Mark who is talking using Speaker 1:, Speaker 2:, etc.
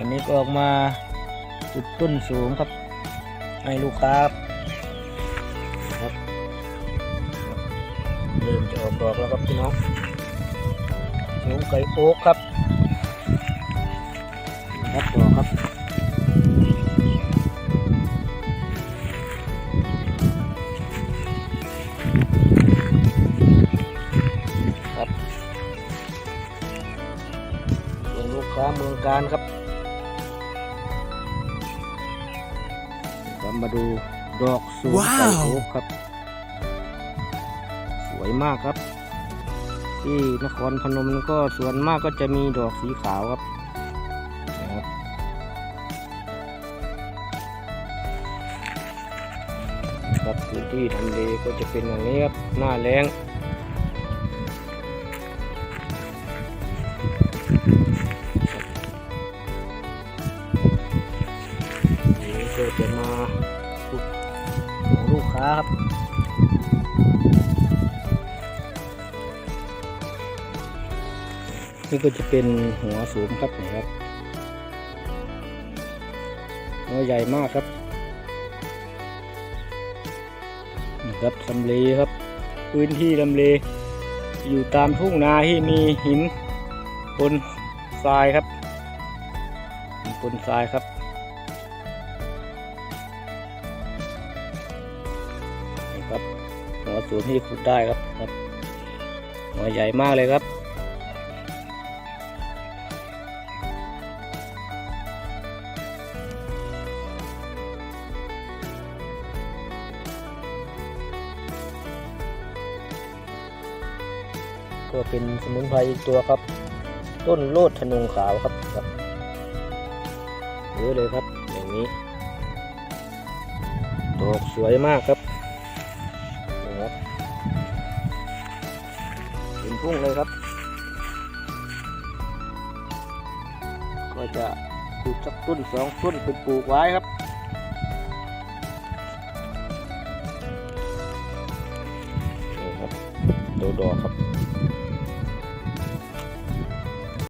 Speaker 1: วันนี้ก็ออกมาจุดต้นสูงครับ ให้ลูกค้าครับเริ่มจะออกดอกแล้วครับพี่น้องสูงไก่โอ๊กครับครับดอกครับครับส่วนลูกค้าเมืองการครับ เรามาดูดอกสูง
Speaker 2: ว้าว
Speaker 1: ไก่โอ๊กครับ สวยมากครับ ที่นครพนมก็ส่วนมากก็จะมีดอกสีขาวครับนะครับครับพื้นที่ทำเลก็จะเป็นอย่างนี้ครับหน้าแรง จะมาขุดของลูกค้าครับนี่ก็จะเป็นหัวสูงครับนะครับหัวใหญ่มากครับนี่ครับลำเลครับพื้นที่ลำเล อยู่ตามทุ่งนาที่มีหินบนทรายครับบนทรายครับ ครับหัวสูงที่ขุดได้ครับครับ หัวใหญ่มากเลยครับ ก็เป็นสมุนไพรอีกตัวครับ ต้นโลดธนงขาวครับครับเยอะเลยครับอย่างนี้ดอกสวยมากครับนะครับ พุ่งเลยครับ ก็จะปลูกสักต้นสองต้นเป็นปลูกไว้ครับนี่ครับดูดอครับ